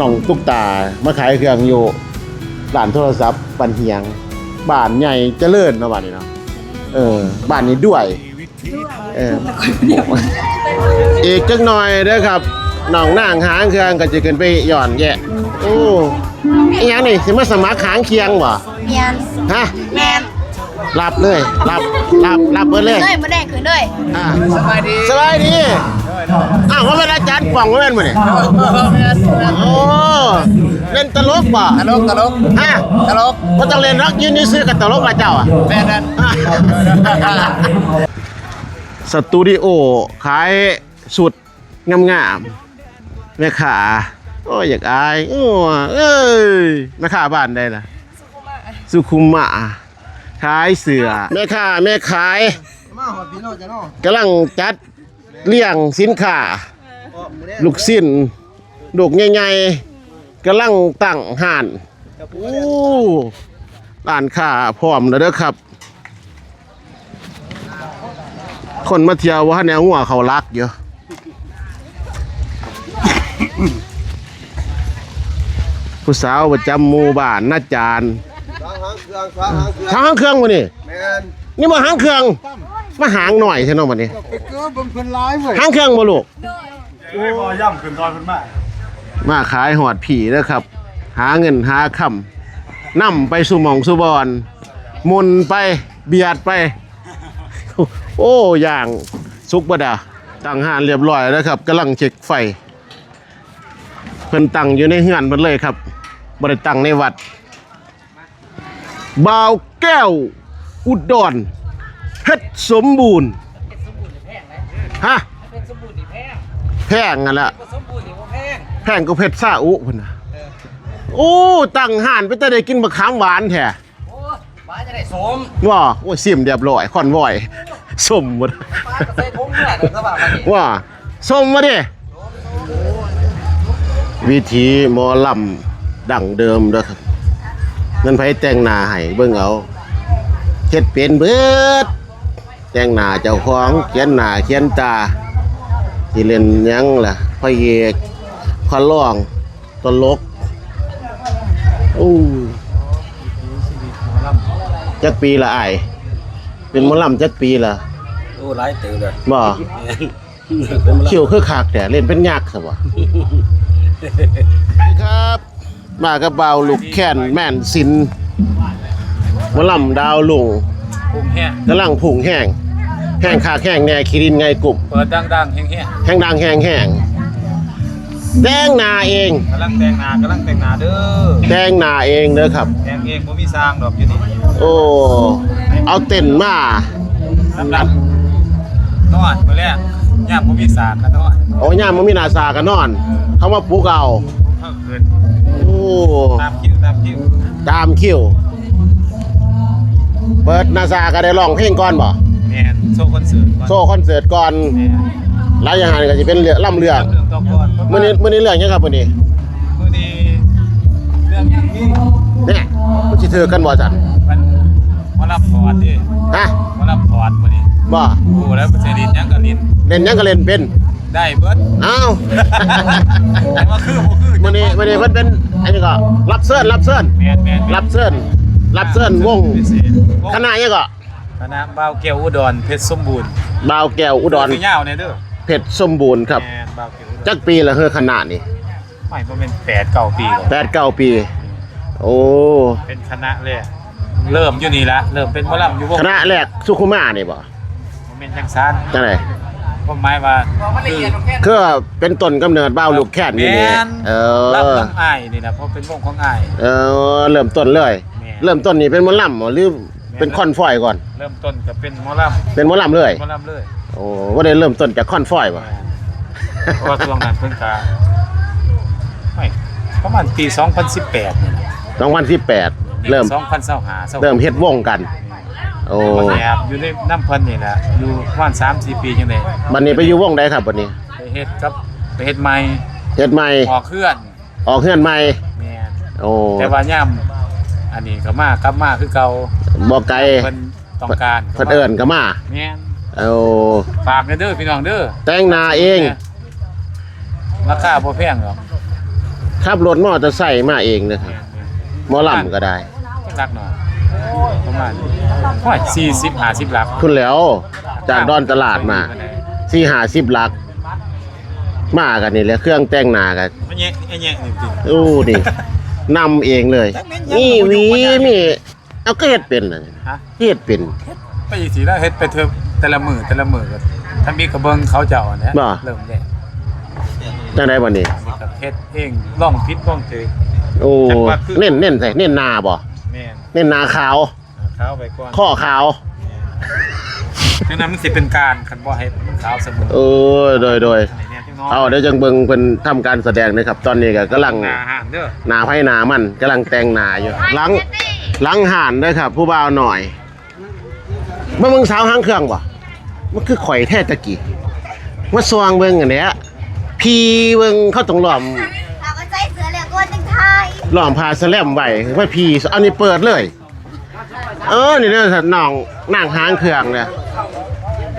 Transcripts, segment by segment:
น้องตุ๊กตามาขายเครื่องอยู่ร้านโทรศัพท์ปันเฮียงบ้านใหญ่เจริญเนาะบ้านนี้เนาะเออบ้านนี้ด้วยเอออีกจักหน่อยเด้อครับน้องนางหางเครื่องก็จะขึ้นไปหย่อนแยะโอ้อีหยังนี่สิมาสมัครหางเคียงบ่เมียนฮะแมนรับเลยรับรับรับเบิดเลยเลยมาแดงขึ้นเลยอ่าสบายดีสบายดี อ้าวว่าเป็นอาจารย์ป่องว่าเป็นมื้อนี่โอ้เล่นตลกบ่ตลกตลกฮะตลกบ่ต้องเล่นรักยืนซื้อๆกับตลกละเจ้าอะแม่นั้นสตูดิโอขายสุดงามๆแม่ขาโอ้ยอยากอายโอ้เอ้ยแม่ขาบ้านได้ล่ะสุขุมะขายเสือแม่ขาแม่ขายมาหอดพี่โน่จะโน่กำลังจัด เลี้ยงสินค้าลูกสิ้นลูกใหญ่ๆกำลังตั้งห่านโอ้ร้านค้าพร้อมแล้วเด้อครับ คนมาเที่ยวว่าแนวหัวเขารักเยอะผู้สาวประจำหมู่บ้านนาจารสางหางเครื่องสางหางเครื่องทางหางเครื่องวะนี่แม่นนี่มาหางเครื่อง มาหางหน่อยใช่ไหมวันนี้ไปเกือบเพิ่นร้ายเว้ยหางเครื่องบ่ลูกโอ้ยพอย่ำขึ้นตอนขึ้นมามาขายหอดผีนะครับ หาเงินหาคำนำไปสู่หมองสู่บอนมุนไปเบียดไป โอ้อย่างสุกบดาตั้งหานเรียบร้อยแล้วครับกำลังเช็คไฟ เพิ่นตั้งอยู่ในเฮือนมันเลยครับบ่ได้ตั้งในวัดบ่าวแก้ว อุดร เพชรสมบูรณ์ฮะแพงกันละแพงก็เผ็ดซาอุพุ่นน่ะโอ้ตั้งห่านไปแต่ได้กินมะขามหวานแท้บ้าจะได้สมว่าโอ้ยซิมเรียบร้อยคอนวอยสมหมดใส่ทงเนี่ยเด้อครับว่านี่ว่าสมมาดิวิธีหมอลำดั้งเดิมเด้อครับนั่นไผแต่งหน้าให้เบิ่งเอาเฮ็ดเป็นเบิด แต่งหน้าเจ้าของเขียนหน้าเขียนตาสิเล่นหยังล่ะพระเอกขอร้องตลกอู้จักปีละอ้ายเป็นหมอลำจักปีละโอ้ร้ายตื่นเลยบ่คิวคือคักแต่เล่นเป็นยักษ์ครับบ่ครับ มากับเบาลูกแค้นแม่นสินหมอลำดาวลุง ปุ่มแห้งกำลังผุ่งแห้ง แห้งคากแห้งแน่คิรินไงกลุ่ม เปิดดังๆแห้งแห้งดังแห้งแห้งแดงนาเอง ๆกำลังแต่งหน้ากำลังแต่งหน้าเด้อแดงนาเองเด้อครับ แต่งเองบ่มีสร้างดอกอยู่นี่โอ้ เอาเต็นมา สำหรับนอนมื้อแรกย่ามบ่มีสร้างก็นอนโอ้ย่ามมันมีหนาสากันนอน เขามาปลุกเอาเพิ่มขึ้นโอ้ ตามคิวตามคิวตามคิว เปิดหนาสาก็ได้ร้องเพลงก่อนบ่แม่นโชว์คอนเสิร์ตก่อนโซ่คอนเสิร์ตก่อนแม่นหลายอย่างหันก็จะเป็นเรื่องล่ำเรื่องเรื่องต่อก่อนมื้อนี้มื้อนี้เรื่องหยังครับมื้อนี้มื้อนี้เรื่องยังมีเนี่ยมันสิถือกันบ่จันมันหมารับถอดดิฮะหมารับถอดมื้อนี้บ่โอ้แล้วเสรียังก็ลิ้นเล่นหยังก็เล่นเป็นได้เบิดอ้าวแต่ว่าคือบ่คือมื้อนี้มื้อนี้เพิ่นเป็นอันนี้ก็รับเชิญรับเชิญแม่นแม่นแม่นรับเชิญ รับเชิญวงพิเศษวงคณะหยังก็คณะบ่าวแก้วอุดรเพชรสมบูรณ์บ่าวแก้วอุดรคือยาวเนี่ยเด้อเพชรสมบูรณ์ครับแม่นบ่าวแก้วอุดรจักปีละเฮือคณะนี่ไม่บ่เป็น8 9ปีก่อนแปดเก้าปี โอ้เป็นคณะแรกเริ่มอยู่นี่ละเริ่มเป็นหมอลำอยู่วงคณะแรกสุขุมานี่บ่บ่แม่นจังซั่นจังไดผมหมายว่าคือคือเป็นต้นกำเนิดบ่าวลูกแค้นนี่นี่แม่นเอรับอน้องอ้ายนี่นะเพราะเป็นวงของอ้ายเออเริ่มต้นเลยแม่น เริ่มต้นนี่เป็นหมอลำบ่หรือเป็นคอนฟอยก่อน เริ่มต้นก็เป็นหมอลำเป็นหมอลำเลย หมอลำเลยโอ้ว่าได้เริ่มต้นจากคอนฟอยบ่แม่นเพราะว่าช่วงนั้นเพิ่นก็ไม่ประมาณปี 2018นี่นะ2018เริ่ม2025 เริ่มเฮ็ดวงกัน โอ้แอบอยู่ในน้ำเพิ่นนี่แหละอยู่ประมาณ3-4 ปีจังได๋บัดนี้ไปอยู่วงใดครับบัดนี้ไปเฮ็ดกับไปเฮ็ดใหม่เฮ็ดใหม่ออกเคลื่อนออกเฮือนใหม่แม่นโอ้แต่ว่าย่ำ อันนี้ก็มากลับมาคือเก่าบ่ไกลเพิ่นต้องการเพิ่นเอิ้นก็มาแม่นโอ้ฝากเด้อพี่น้องเด้อแต่งหน้าเองราคาบ่แพงหรอกแขับรถมอเตอร์ไซค์มาเองนะครับหมอลำก็ได้รักหน่อยประมาณโอ้ยสี่สิบห้าสิบลักคุณแล้ว จากดอนตลาดมาสี่หาสิบลัก มากันนี่แหละเครื่องแต่งหน้ากันไม่แย่ไม่แย่จริงอู้ดิ นำเองเลย นี่หวีนี่เอาก็เฮ็ดเป็นน่ะๆฮะ เฮ็ดเป็น ไปอีกสีแล้วเฮ็ดไปเถอะแต่ละมือแต่ละมือก็ถ้ามีกระเบิงเขาเจ้าเนี่ยบ่ เริ่มแย่จังได๋บัดนี้มีกับเฮ็ดเองล่องพิษล่องเจอโอ้จังหวะคือเน้นเน้นใส่เน้นหนาบ่แม่นเน้นหนาขาว เอาเข้าไปก่อนข้อขาวดังนั้นมันสิเป็นการคันบ่ให้มันขาวเสมอเออโดยโดย อันนี้ เนี่ยที่น้องเอาเดี๋ยวจังเบิ่งเพิ่นทำการแสดงนะครับ ตอนนี้ก็กำลังหน้าอาหารเด้อหนาไผหนามันกำลังแต่งหนาอยู่หลังหลังห่านเด้อครับ ผู้บ่าวหน่อยมาเบิ่งสาวหางเครื่องบ่มันคือข่อยแท้ตะกี้มาสว่างเบิ่งอันเนี้ยพี่เบิ่งเขาต้องล้อมถามว่าใจเสือเหลือก้นจังไทยล้อมพาสแลมไว้ว่าพี่อันนี้เปิดเลย เออนี่เด้อสัตว์น้องนั่งหางเครื่องเนี่ย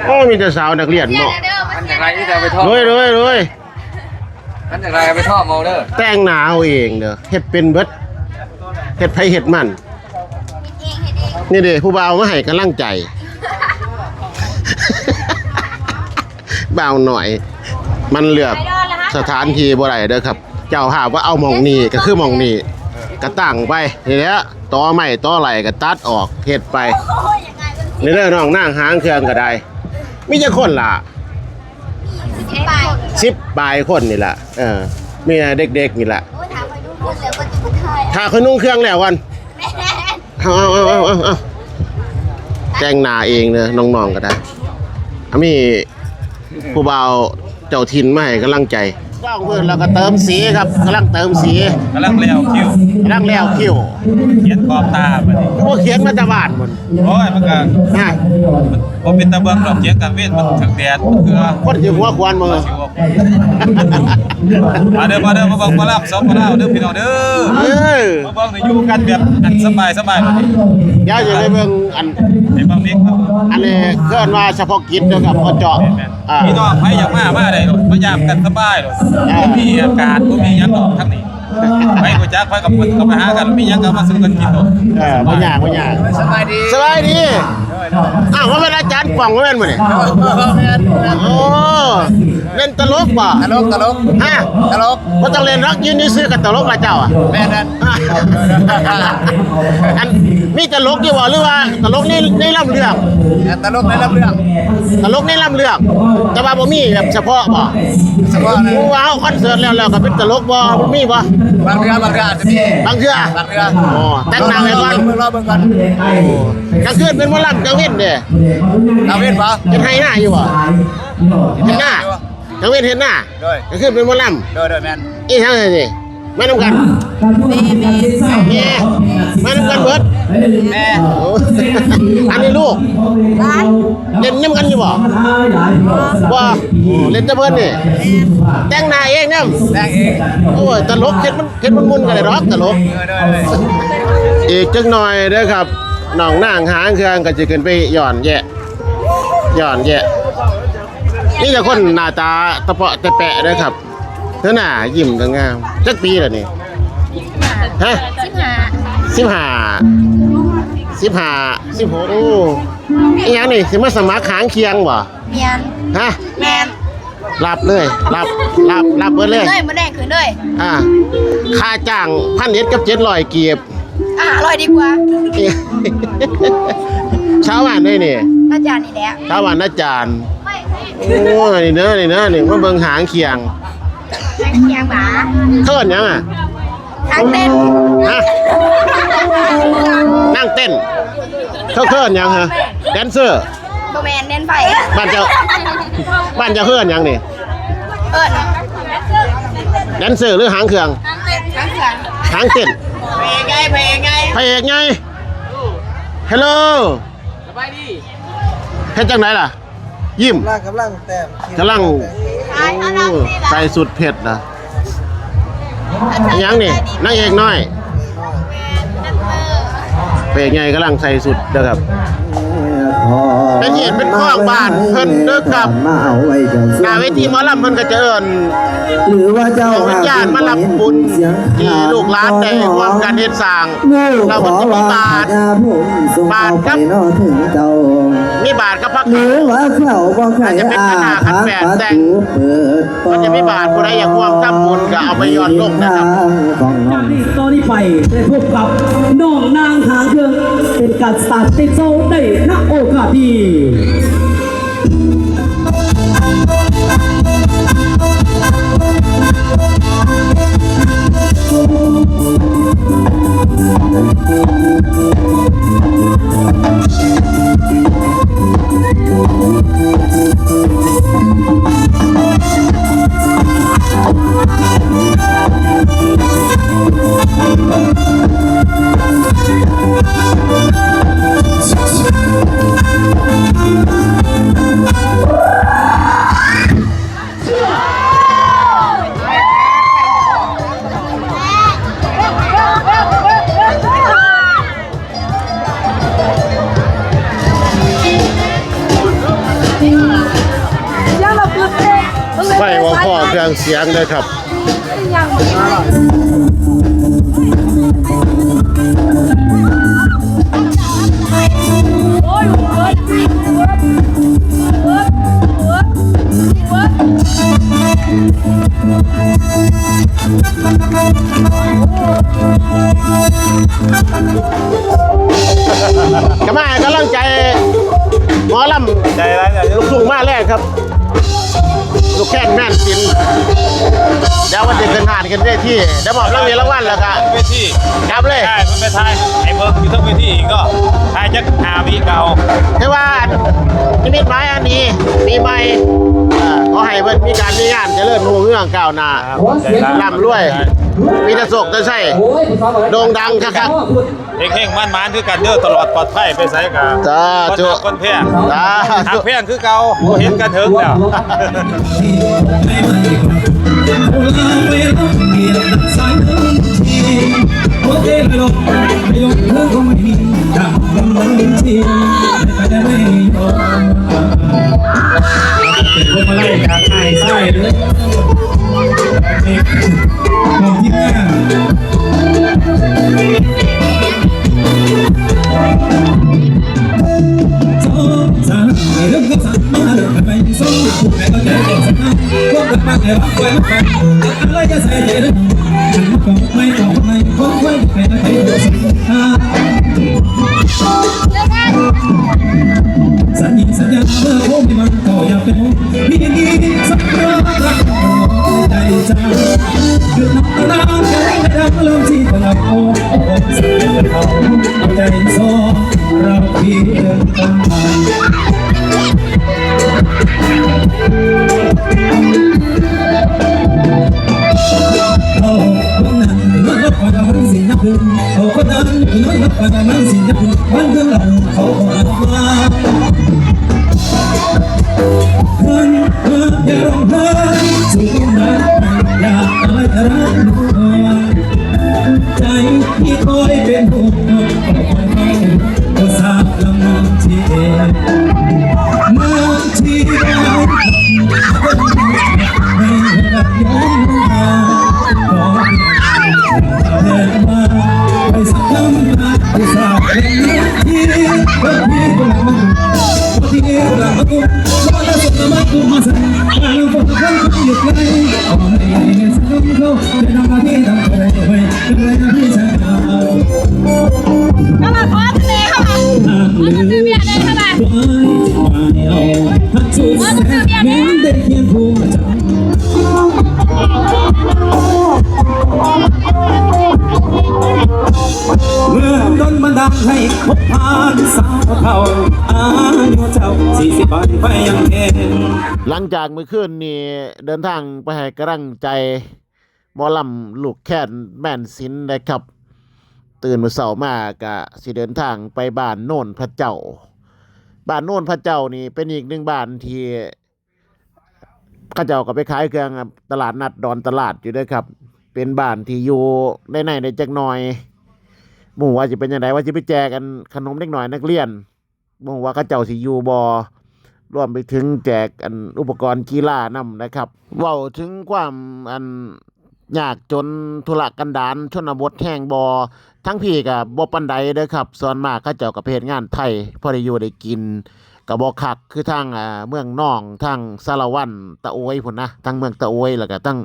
โอ้มีแต่สาวนักเรียนเสียเนาะเด้อมันมันเสีอยย่างไรที่จะไปทอดรวยรวยรวยมันอย่างไรเอาไปทอดเมาเด้อแต่งหนาเอาเองเด้อเฮ็ดเป็นเบิดเฮ็ดไผเฮ็ดมันเองเห็นเองนี่เด้ผู้บ่าวมาให้กำลังใจบ่าวหน่อย มันเลือกสถานที่บ่ได้เด้อครับ เจ้าหาว่าเอาหมองนี้ก็คือหมองนี้ก็ตั้งไปนี่แหละตอไม้ตอไหลก็ตัดออกเฮ็ดไปโอ้ยยังไงมันนี่เด้อน้องนั่งหางเครื่องก็ได้ มีจักคนล่ะสิบไป10ปลายคนนี่ล่ะเออมีแต่เด็กๆนี่ล่ะโอ้ยถามไปดูคนเหลือก้นจังไทยถ้าเขานุ่งเครื่องแล้ววันแม่เอาเอาเอาเอาเอาเอาแต่งหน้าเองเนอะน้องๆก็ได้อามีผู้บ่าวเจ้าทินมาให้กำลังใจ ต้องเพื่อนแล้วก็เติมสีครับกำลังเติมสีกำลังแล้วคิวกำลังแล้วคิ้วเขียนขอบตาบัดนี้ก็ว่าเขียนมาจากบ้านหมดโอ้ยมันก็นะบ่เป็นตะเบิงดอกเขียนกับเวทมันถึงแดดเพื่อคนอยู่หัวควันมือสิวมาเด้อมาเด้อมาเบิ่งมาลำสองมาลาวเด้อพี่น้องเด้อเออมาเบิ่งนี่อยู่กันแบบอันสบายสบายบัดนี้เดี๋ยวจะไปเบิ่งอันไอ้บางนี้ครับอันนี้เคลื่อนมาเฉพาะกิจเด้อครับเขาเจาะอ่า พี่น้องไปอยากมามาได้หรอกมายามกันสบายหรอกอ่า บ่มีอากาศบ่มีหยังหรอกทั้งนี้ ไปบ่จักไปกับเพิ่นก็ไปหากันมีหยังก็มาซื้อกันกินหรอกเออบ่ยากบ่ยากสบายดีสบายดีอ้าวว่าเป็นอาจารย์ป่องว่าเป็นมื้อนี่โอ้เล่นตลกบ่ตลกตลกฮะตลกบ่ต้องเล่นรักยืนซื้อๆกับตลกละเจ้าอะแม่นั่นอันมีตลกอยู่บ่หรือว่าตลกนี่ในลำเรื่องตลกในลำเรื่องตลกในลำเรื่องแต่ว่าบ่มีแบบเฉพาะบ่เฉพาะอะไรผู้ว่าเฮาคอนเสิร์ตแล้วแล้วก็เป็นตลกบ่บ่มีบ่บางเรือบางเรืออาจจะมีบางเทื่อบางเรืออ๋อแต่งหน้าไว้ก่อน เบิ่งรอบเบิ่งก่อนกลางคืนเป็นหมอลำกลางเว้นเด้เราเห็นปะเห็นไห้หน้าอยู่บ่เห็นหน้ากลางเว้นเห็นหน้าด้วยกลางคืนเป็นหมอลำด้วยด้วยแม่นอีทั้งนั้นสิ ไม่น้ำกันแม่ไม่น้ำกันเบิดแม่โอ้อันนี้ลูกร้านเล่นน้ำกันอยู่บ่บ่โอ้เล่นแตะเบิดนี่แต่งหน้าเองเนี่ยแม่เองโอ้ยตลกเฮ็ดมันเฮ็ดมันมุนกันเลยหรอกตลกด้วยด้วยด้วยอีกจักหน่อยเด้อครับน้องนางหางเครื่องก็จะขึ้นไปหย่อนแยะหย่อนแยะนี่จะคนหน้าตาตะเปาะตะแปะเด้อครับ เธอหน้ายิ้มก็งามจักปีแล้วนี่ฮะสิบห้าสิบห้าสิบห้าสิบหกโอ้อีหยังนี่สิมาสมัครหางเคียงบ่เมียนฮะแมนรับเลยรับรับรับเบิดเลย เลยมาแดงคืนเลยอ่าค่าจ้างพันเอ็ดกับเจ็ดร้อยเกียบ อะอร่อยดีกว่าเช้าวันได้นี่อาจารย์นี่แหละเช้าวันอาจารย์ โอ้ยนี่เด้อนี่เด้อนี่มาเบิ่งหางเคียงทางเคี ยงหมาเขินหยังอะทางเต้นฮะนั่งเต้นเขาเขินหยังฮะแดนเซอร์โบแมนเน้นไฟบ้านเจ้าบ้านเจ้าเขินหยังนี่เอิญแดนเซอร์หรือหางเครื่องทางเต้นทางเคียงหางเต้นเพลงไงเพลงไงพระเอกไงฮัลโหลสบายดีเฮ็ดจังไหนล่ะ ยิ้มร่างกำลังแต้มกำลังใช่เขาลังนี่ละใส่สุดเผ็ดนะอิหยังนี่นางเอกน้อยนักเตอร์พระเอกไงกำลังใส่สุดเด้อครับขอ เป็นเหตุเป็นข้องบ้านเพิ่นเด้อครับมาเอาไว้เจ้าหน้าเวทีหมอลำเพิ่นก็จะเอิ้นหรือว่าเจ้าดวงวิญญาณมารับบุญที่ลูกหลานได้ร่วมกันเฮ็ดสร้างเราก็จะมีบาทบาทครับนอถึงเจ้ามีบาทกับพักหรือว่าเขาบ่ใครอาจจะเป็นอาขนาดขันแปดประแต่งตูเปิดมันจะมีบาทผู้ใดอยากร่วมทำบุญก็เอาไปย้อนลงนะครับของน้จาอกงนี้ตอนนี้ไปได้พบกับน้องนางหางเครื่องเป็นการสตาร์ทติดโซ่ได้ณโอกาส สียงเลยครับก็มาให้กำลังใจหมอลำใจร้ายเนี่ยลูกทุ่งมาแรกครับ ลูกแค่นแม่นสินเดี๋ยววันเด็กเกินหานกันได้ที่เดี๋ยวบอกเรื่องนี้รางวัลแล้วก็เวทีครับเลยใช่มันไปทายไอ้เบิร์กอยู่ทั้งเวทีอีกก็ทายจักหาวิเก่าคือว่านิมิตหมายอันนี้ปีใหม่เอ่อ ขอให้เพิ่นมีการมีงานเจริญรุ่งเรืองก้าวหน้าใจร้ายร่ำรวย มีแต่โศกแต่ใช่โด่งดังคักเฮงเฮงมันมันคือกันเด้อตลอดปลอดภัยไปใส่กันๆจ้าคนจุหักคนแพ้จ้าหัจุกแพงคือเก่าเห็นกันเถิงแล้ว เป็นพวกมาไล่จากไอ้ไส้เลยเด็กของที่แม่สองสามเรื่องก็สั่งมาเรื่องไปสองแต่ก็จะเด็กสั่งมาพวกกันมาแต่ว่าไว้ไม่ไปอะไรจะใส่ใจเรื่อ เรา คนให้รักย้อนมาขอเดินมาไปสักคำนะที่ทราบลำนองที่ก็ที่กำลังมัน Tierra, aku, wala sa naman kumasan Alam ko na kang kuyot lay Ako na iingin sa kamlo Yan ang makitang karay-karay Karay na bisan ka ก็มาคอทะเมื่อดนบันดาลให้พบผ่านสาวเขาอายุเจ้าสี่สิบปไปยังเห็นหลังจากเมื่อคืนนี้เดินทางไปให้กำลังใจหมอลำลูกแค่นแม่นสินนะครับ ตื่นมาเสาร์มากะสิเดินทางไปบ้านโน่นพระเจ้า บ้านโน่นพระเจ้านี่เป็นอีกหนึ่งบ้านที่ข้าเจ้าก็ไปขายเครื่องตลาดนัดดอนตลาดอยู่ด้วยครับ เป็นบ้านที่อยู่ในในในจักหน่อยหมู่ว่าจะเป็นยังไงว่าจะไปแจกกันขนมเล็กหน่อยนักเรียนบ่งว่าเขาเจ้าสิอยู่บ่รวมไปถึงแจกอันอุปกรณ์กีฬานำนะครับเว้าถึงความอัน ยากจนทุระกันดารชนบทแห่งบ่ทั้งพี่ก็บ่ปานใดเด้อครับ ส่วนมากเขาเจ้าก็ไปเฮ็ดงานไทย พอได้อยู่ได้กินก็บ่คักคือทางอ่าเมืองน่องทางสารวันตะโอยพุ่นนะทางเมืองตะโอยแล้วก็ทาง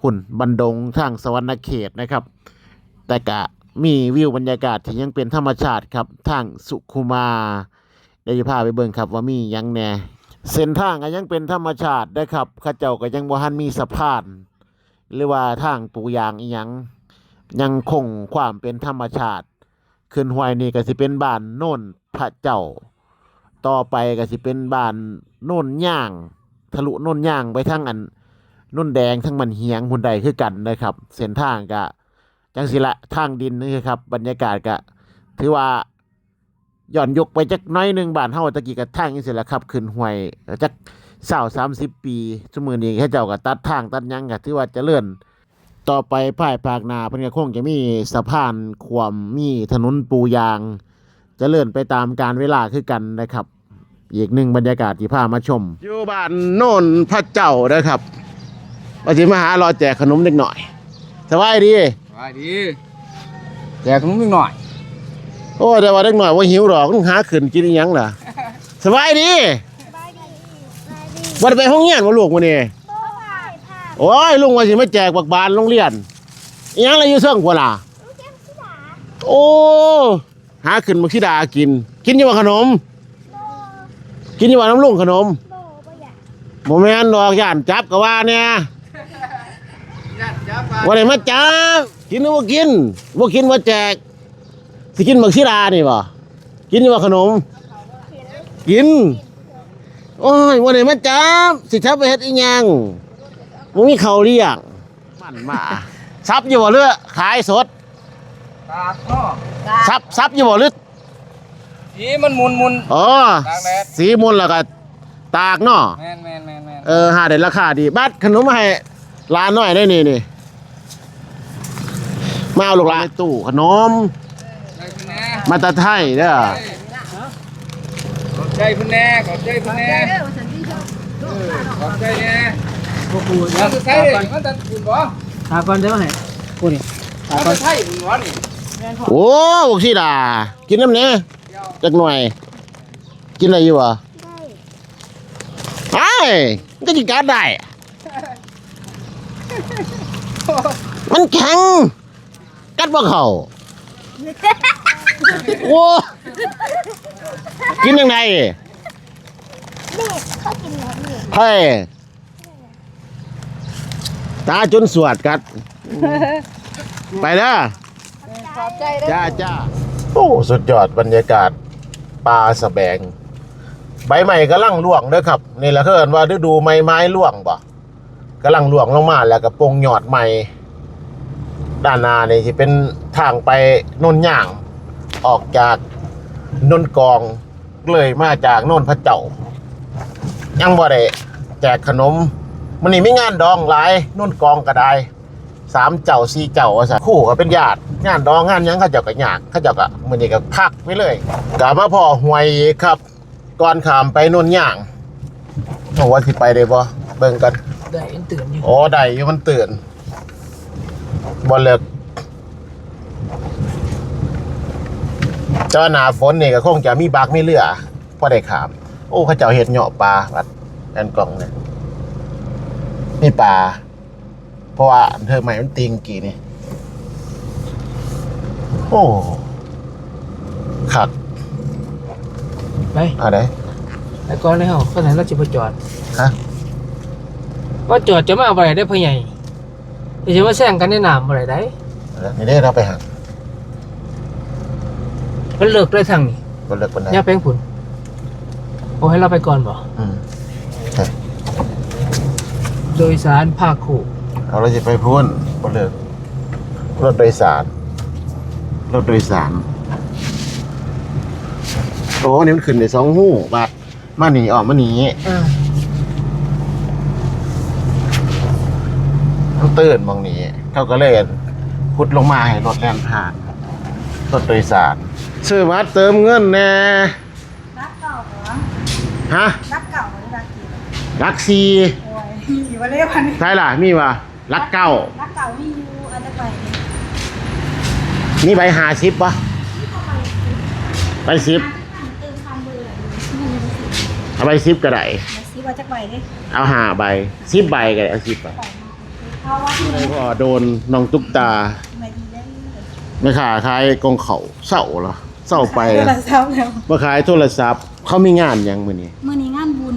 พุ่นบันดงทางสวรรณเขตนะครับ แต่กะมีวิวบรรยากาศที่ยังเป็นธรรมชาติครับทางสุขุมาเดี๋ยวจะพาไปเบิ่งครับว่ามียังแน่เส้นทางก็ยังเป็นธรรมชาตินะครับข้าเจ้าก็ยังบ่ทันมีสะพาน หรือว่าทางปูยางอีหยังยังคงความเป็นธรรมชาติ ขึ้นห้วยนี่ก็สิเป็นบ้านโน่นพระเจ้า ต่อไปก็สิเป็นบ้านโน่นย่าง ทะลุโน่นย่างไปทางอันโน่นแดงทั้งมันเฮียงหุ่นใดคือกันนะครับ เส้นทางก็จังสิละทางดินนี่ครับ บรรยากาศก็ถือว่าย่อนยกไปจักน้อยหนึ่งบานเฮาตะกี้ก็ทางจังสิละครับขึ้นห้วยจัก สาวสามสิบปีสมือนี้แค่เจ้าก็ตัดทางตัดหยังก็ถือว่าเจริญต่อไปภายภาคหน้าเพิ่นก็คงจะมีสะพานความมีถนนปูยางเจริญไปตามการเวลาคือกันนะครับ อีกหนึ่งบรรยากาศที่พามาชม อยู่บ้านโน่นพระเจ้านะครับว่าสิมาหารอแจกขนมเล็กหน่อยสบายดีสบายดีแจกขนมนิดหน่อย โอ้แต่ว่าเด็กหน่อยว่าหิวหรอกต้องหาขึ้นกินอีหยังล่ะสบายดี วันไปห้องเรียนว่าลูกมื้อนี้โอ้ยลุงว่าสิมาแจกบักบานโรงเรียนอีหยังอะไรอยู่เซิงพุ่นล่ะโอ้หาขึ้นมาขี้ดากิน กินอยู่ว่าขนม กินอยู่ว่าน้ำลุงขนมบ่แม่นดอกย่านจับก็ว่าเนี่ยว่าได้มาจับกินหรือบ่กินบ่กินบ่แจกสิกินหมึกชิดานี่บ่กินอยู่ว่าขนม กิน โอ้ยวันนี้มาจับสิทับไปเฮ็ดอีหยังมึงมีเขาวเรียงมันมาซับอยู่บ่เลือขายสดตากเนาะซับซับอยู่บ่เลือสีมันมุนมุนอ๋อตากแดดสีมนต์แล้วก็ตากเนาะแมนแมนแมนแมนเออหาได้ราคาดีบัดขนมมาให้หลานหน่อยได้นี่นี่มาเอาลูกหลานในตู้ขนม ได้คุณแน่มาแตาไทยเด้อขอบ ใจคุณแน่ขอบใจคุณแน่เออขอบใจแน่พวกกูมันจะใช่เลยมันจะคุณบ่ตาก่อนได้ไหมพูดดิมันจะใช่คุณบ่นี่โอ้บอกสิดากินน้ำเนี้ยจักหน่อย กินอะไรอยู่วะไอ้ยมันก็จิการได้มันแข็งกัดบ่เขาโอ้ กินยังไงเฮ้ยตาจนสวดกัด ไปเด้อจ้าจ้าโอ้สุดยอดบรรยากาศปลาสะแบง ใบใหม่กำลังล่วงเด้อครับ นี่แหละเขาเอิ้นว่าฤดูไม้ไม้ล่วงบ่กำลังล่วงลงมาแล้วก็ปงหยอดใหม่ ด้านหน้านี่ที่เป็นทางไปโนนย่าง ออกจากโนนกองเลยมาจากโนนพระเจ้า ยังบ่ได้แจกขนมมันนี่ไม่งานดองหลายโนนกองก็ได้สามเจ้าสี่เจ้าว่าซะคู่ก็เป็นญาติงานดองงานหยังเขาเจ้าก็ยากเขาเจ้าก็มื้อนี้ก็พักไปเลยกลับมาพ่อหวยอีกครับ ก่อนขามไปโนนย่างโอ้ว่าสิไปได้บ่เบิ่งกันได้เอ็นตื่นอยู่อ๋อได้อยู่มันตื่นบ่เลิก เจ้าหน้าฝนนี่ก็คงจะมีบักมีเรือพอได้ขาม โอ้เขาเจ้าเฮ็ดเหาะปลาวัดแอนกล่องเนี่ยมีปลาเพราะว่าเธอใหม่มันติงกี่นี่ โอ้ขัดไปอะไรแต่ก่อนเลยเหรอก็ไหนเราจะไปจอดฮะว่าจอดจะมาเอาอะไรได้พ่อใหญ่จะจะมาแซงกันในน้ำอะไรได้นี่ได้เราไปหา มันเลิกได้ทางนี่บนเลิกบนไหนย่าแป้งผุนโอ้ให้เราไปก่อนบ่อืมโดยสารภาคคู่เอาเราจะไปพูนบนเลิกรถโดยสารรถโดยสารโอ้นี่มันขึ้นในสองหูบาทมาหนีออกมาหนีอ่าต้องตื่นมองหนีเขาก็เลยพุดลงมาให้รถแล่นผ่านรถโดยสาร ซื้อมาเติมเงินแน่ฮะรักเก่าหรือรักเก่ารักซีโอ้ยอยู่ว่าเรียกวันนี้ใช่ล่ะมีวะรักเก้ารักเก่ามีอยู่อันจะไปนี่ใบหาสิบปะใบสิบเติมคำเบอร์อะไรเอาใบสิบก็ได้มาซิว่าจะไปดิเอาหาใบสิบใบก็ได้เอาสิบใบเอาว่าที่ไหนก็โดนน้องตุ๊กตามาดีได้ไม่ขาขายกองเขาเสาเหรอ เสาไปโทรศัพท์แล้วมาขายโทรศัพท์ เขามีงานหยังมือนี้ มื่อนี้งานบุญ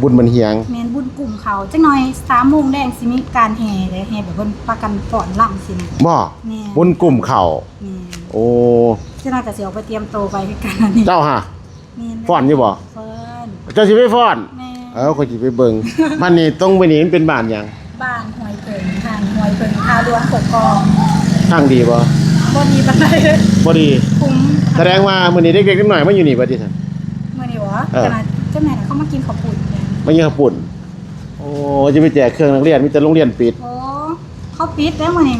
บุญมันเฮียง แมนบุญกลุ่มเขาจังหน่อยสามโมงแดงสิมีการแห่เลยแห่แบบเพิ่นประกันฝอนล่ำสินะบ่แม่บุญกลุ่มเขาแม่โอ้เจ้าหน้าก็สิเอาไปเตรียมโตวไปคือกันอันนี่เจ้าฮะแม่ฟ้อนอยู่บ่ฟ้อนเจ้าสิไปฟ้อน แม่เออคนสิไปเบิ่งบ้านนี้ตรงไปนี้มันเป็นบ้านหยังบ้านหวยเปิงทางหวยเปิงทาหลวงปกครอง ทางดีบ่ บ่มีปานใดเลยบ่ดี คุ้มแสดงว่ามื้อนี้เด็กๆนิดหน่อยมาอยู่นี่บ่ดิท่าน มื่อนี้วะเออ ขนาดเจ้าแม่น่ะเขามากินข้าวปุ้นกันมาเยี่ยมปุ่น โอ้จะไปแจกเครื่องนักเรียนมีแต่โรงเรียนปิด โอ้เขาปิดแล้วมื่อนี้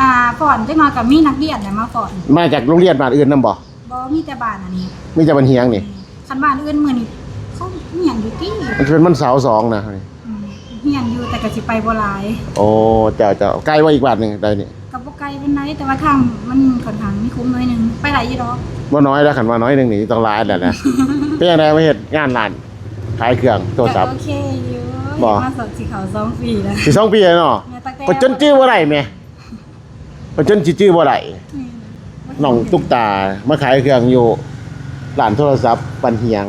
อ่าฝอนจังหน่อยกับมีนักเรียนเนี่ยมาฝอนมาจากโรงเรียนบ้านอื่นนํบ่บ่มีแต่บ้านอันนี้มีแต่บ้านเฮียงนี่ คันบ้านอื่นมื่อนี้เขาเหียนอยู่ที่มันเป็นมันเสาร์สองนะ อืมเฮียนอยู่แต่ก็สิไปบ่หลายโอ้เจ้าเจ้าใกล้ว่าอีกบ้านหนึงได้นี่ กับบ่ไกลเป็นไรแต่ว่าทางมันค่อนข้างมีคุ้มหน่อยหนึงไปหลายอยู่ดอกบ่น้อยแล้วคันว่าน้อยหนึงนี่ต้องหลายแล้วนะ เป็นจังไดมาเฮ็ดงานร้านขายเครื่องโทรศัพท์ ก็โอเคอยู่บ่มาสดสีขาวสองปีแล้วสิสองปีแล้วเนาะแม่ตั้งแต่ก็จนชื่อบ่ได้แม่ก็จนสิชื่อบ่ได้อืมน้องตุ๊กตามาขายเครื่องอยู่ร้านโทรศัพท์ปันเฮียง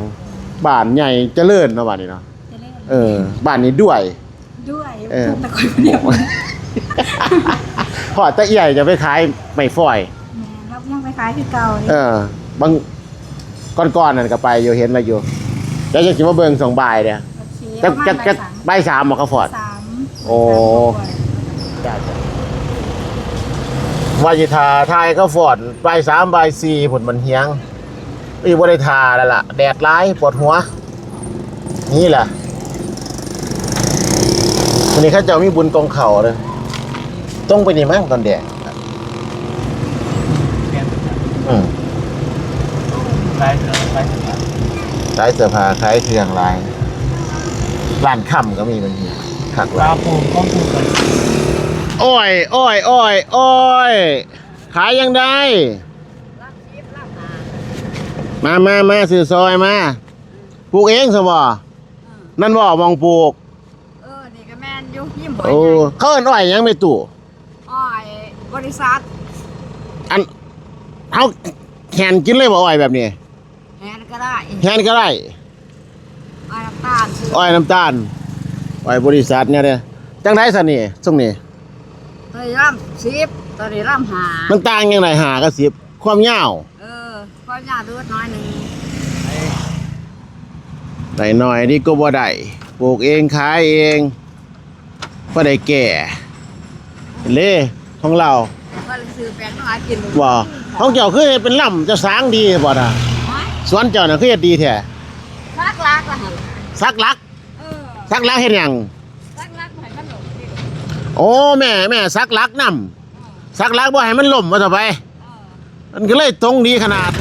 บ้านใหญ่เจริญเนาะบ้านนี้เนาะจะเล่นเออบ้านนี้ด้วย ด้วยเออ พูดแต่คนเดียว พอตะเอี่ยจะไปขายไม่ฝอยแม่รับยังไปขายคือเก่าเลยเออบางก้อนๆนั่นก็ไปอยู่เห็นมาอยู่แล้วจะคิดว่าเบิ่งสองบ่ายเนี่ยโอเคจะประมาณจะจะบ่ายสามใบายสามหมอเขาฟอดสามโอ้ว่าจะทาทายเขาฟอดใบายสามใบายสี่ผลมันเฮียงอีบ่ได้ทาแล้วล่ะ แดดร้ายปวดหัว นี่แหละวันนี้เข้าเจ้ามีบุญตรงเข่าเลย ต้องไปนี่มั้งตอนแดดอืมไปเถอะไปเถอะขายเสื้อผ้าขายเครื่องลายร้านค่ำก็มีบางทีขักปลาลายปูก้องปูกันอ้อยอ้อยอ้อยอ้อยขายยังได้มามามาซื้อซอยมาปลูกเองสบ่นั่นบ่มองปลูก เออ นี่ก็แม่นอยุยิ้มบ่อยโอ้เขาเอิ้นอ้อยหยังไม่ตู่อ้อย บริษัทอันเฮาแขนกินเลยบ่อ้อยแบบนี้แฮนก็ได้แขนก็ได้อ้อยน้ำตาลซื้ออ้อยน้ำตาลอ้อยบริษัทเนี่ยเด้อจังได๋ซะนี่ซุ่มนี่ตัวนี้ร่ำสิบตัวนี้ร่ำหามันต่างยังไงหากับ10ความยาวเออความยาวดูดน้อยหนึ่งได้หน่อยนี่ก็บ่ได้ปลูกเองขายเองบ่ได้แก่เล่ ของเราก็เลยซื้อแปลงน้อยกินบ่ของเจ้าคือเฮ็ดเป็นลำจะสร้างดีบ่น่ะสวนเจ้าน่ะคือเฮ็ดดีแท้ซักลักละหันสักลักเออสักลักเฮ็ดหยังซักลักให้ขนมกินโอ้แม่แม่สักลักนํสักลักบ่ให้มันล่มว่าต่อไปเออมันก็เลยตรงดีขนาด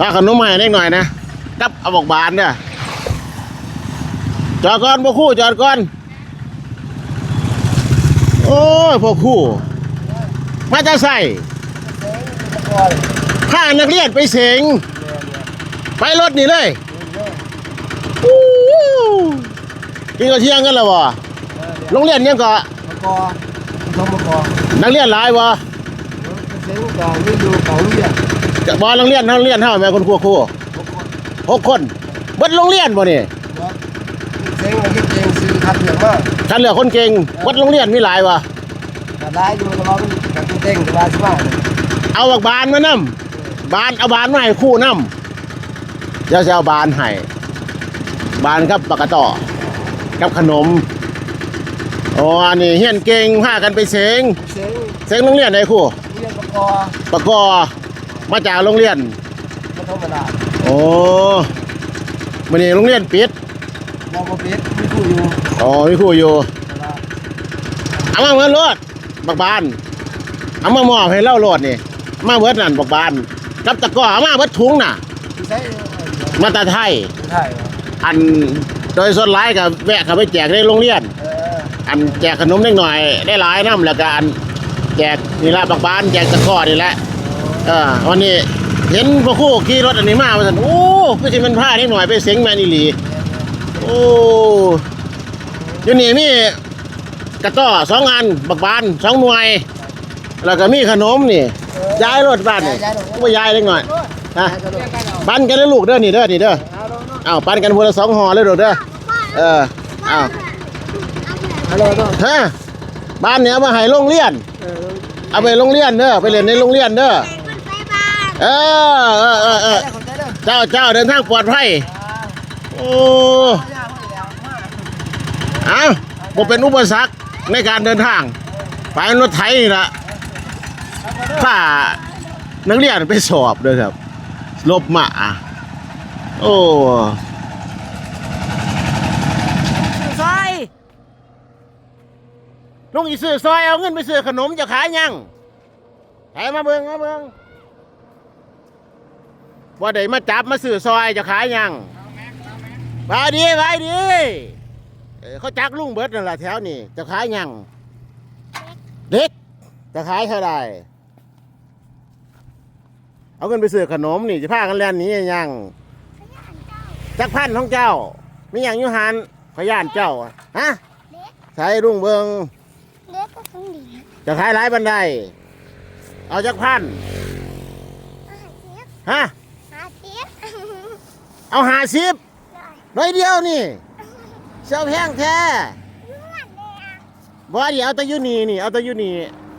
ว่าขนมมาให้เล็กหน่อยนะกับเอาบอกบานเด้อจอดก่อนพ่อครู่จอดก่อน โอ้ยพ่อครู่มาจะใส่ข้านักเรียนไปเสงไปรถนี่เลยอู้กินข้าวเที่ยงกันแล้วบ่โรงเรียนยังก็กอทมกอนักเรียนหลายบ่เซ็งกอนี่ดูเก่าเรียนจะบ่โรงเรียนโรงเรียนเท่าแม่คุณครูครูหกคนเบิดโรงเรียนบ่นี่ยเซ็งมันก็เก่งซื้อคัดเหลืองมากคันเหลือคนเก่งเบิดโรงเรียนมีหลายวะแต่ได้ดูตลอดกับตัวเต้งสบายสบายเอาบักบานมานํบานเอาบานมาให้ครู่นํเดี๋ยวจะเอาบานให้บานครับปากกะต่อกับขนมอ๋ออันนี้เฮียนเก่งพากันไปเสงเซ็งเสงโรงเรียนไหนครู่เรียนประกอปากกอมาจากโรงเรียนก็ธรรมดาโอ้มื้อนี้โรงเรียนปิด เราก็ปิดมีผู้อยู่อ๋อมีครู่อยู่เอามาเหมือนรถบักบานเอามามอบให้เล่ารถนี่เอามาเบิดนั่นบักบานกับตะกร้อเอามาเบิดถุงน่ะใช้มาตาไทยใช่อันโดยส่วนร้ายกับแวะเข้าไปแจกในโรงเรียนเอออันแจกขนมเล็กหน่อยได้หลายน้ำแล้วก็อันแจกนี่ละบักบานแจกตะกร้อนี่แหละเออวันนี้เห็นพ่อครู่ขี่รถอันนี้มาว่าซั่นโอ้ก็สิมันพาเล็กหน่อยไปเสียงแมนอีหลี โอ้อยู่นี่มีกระต้อสองอันบักบานสองหน่วย แล้วก็มีขนมนี่ย้ายรถบ้านนี่ว่าย้ายเล็กหน่อยฮะปันกันเลยลูกเด้อนี่เด้อนี่เด้ออ้าวปันกันคนละสองห่อเลยลูกเด้อเอออ้าวฮะบ้านเนี้ยมาให้โรงเรียนเอาไปโรงเรียนเด้อไปเรียนในโรงเรียนเด้อเออเออเออเออเจ้าเจ้าเดินทางปลอดภัยโอ้ เอาบ่เป็นอุปสรรคในการเดินทาง ไปรถไถนี่ละถ้านักเรียนไปสอบด้อครับ ลบมาโอ้ซอยลุงอีซื้อซอยเอาเงินไปซื้อขนมจะขายยังแหมาเบิงมาเบิงว่าได้มาจับมาซื้อซอยจะขายยังไปดีไปดี เออเขาจักลุงเบิดนั่นแหละแถวนี้จะขายยังเด็กจะขายเท่าไหร่เอาเงินไปซื้อขนมนี่จะพากันแล่นหนี้ยังจักพันของเจ้ามีอย่างอยุหันขอยย่านเจ้าอะฮะใช้ลุงเบิงเล็กก็คงดีจะขายหลายบันไดเอาจักพันอาหารเจี๊ยบฮะหาเจี๊ยบ เอาหาสิบน้อยเดียวนี่ เสียวแพงแท้บ่เดี๋ยวเอาแตะยุนีนี่เอาแตะยุนี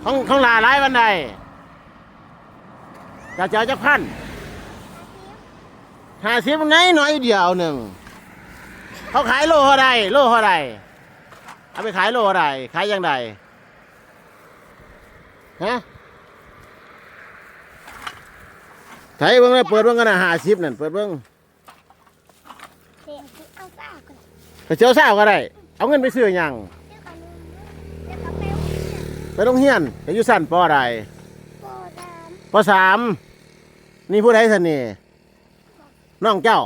ของของลาหลายบันไดจะจะเอาจักพันหาสิบไงน้อยเดียวหนึ่งเขาขายโลเท่าไรโลเท่าไรเอาไปขายโลเท่าไรขายยังไงฮะไถเบิ่งเลยเปิดเบิ่งกันนะห้าสิบนั่นเปิดเบิ่ง เด็กเอาซ่าก่ อนไปเชียวเศร้าก็ได้ เอาเงินไปซื้อหยังเดี๋ยวก่อนเดี๋ยวเขาไปไปโรงเรียนไปอยู่สั้นปอใดโบดามปสามนี่ผู้ใดสันนี่น้องเจ้า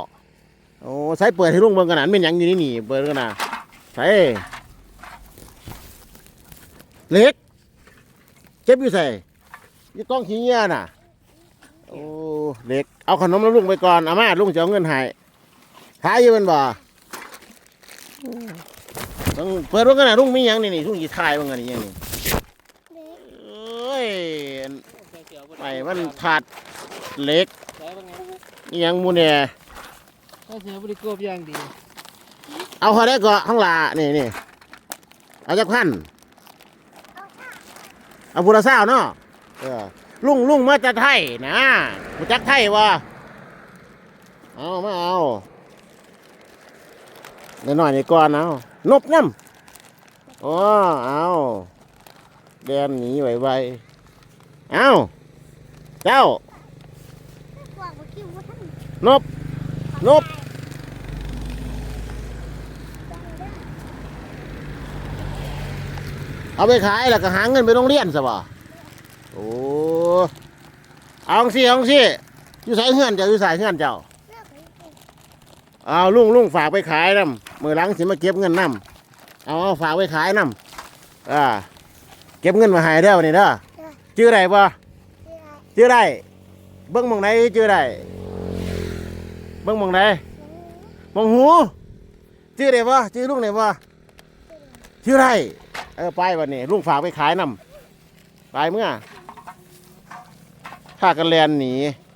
โอ้ใส่เปิดให้ลุงเบิ่งกันนะมันเป็นหยังอยู่นี่นี่เปิดกันนะใส่เล็กเจ็บอยู่ใส่ยี่กล้องขี้เงี้ยน่ะโอ้เล็กเอาขนมแล้วลุงไปก่อนอามาลุงจะเอาเงินให้ขายอยู่มันบ่ต้อง เปิดเบิ่งกันนะลุงมีหยังนี่นี่ลุงยีทายเบิ่งกันนี่หยังนี่เล็กเอ้ยไอ้มันถาดเหล็กอิหยังหมูเนี่ยถ้าเสียบริโภคอย่างดี เอาเขาได้ก็ข้างหลานี่นี่เอาจากพันเอาพุทธเศร้าเนาะเออลุงลุงมาจากไทยนะมาจากไทยวะเอามาเอา เดี๋ยหน่อยนี่ก่อนเอานบน้ำอ๋อเอาแดนหนีไวๆเอาเจ้าเอ้านบนบเอาไปขายแล้วก็หาเงินไปโรงเรียนซะบ่โอ้เอาสิเอาสิอยู่สายเฮือนเจ้าอยู่สายเฮือนเจ้าเอาลุงลุงฝากไปขายนำ มือหลังสิมาเก็บเงินนำเอาเอาฝากไปขายนำอ่าเก็บเงินมาให้เด้อวันนี้เด้อชื่ออะไรบ่เสื้อชื่ออะไรเบิ้งหมองไหนชื่ออะไรเบิ้งหมองไหนหมองหูชื่ออะไรบ่ชื่อลุงไหนบ่ชื่ออะไรเออไปวันนี้ลุงฝากไปขายนำไปเมื่อถ้ากันแลนหนีเ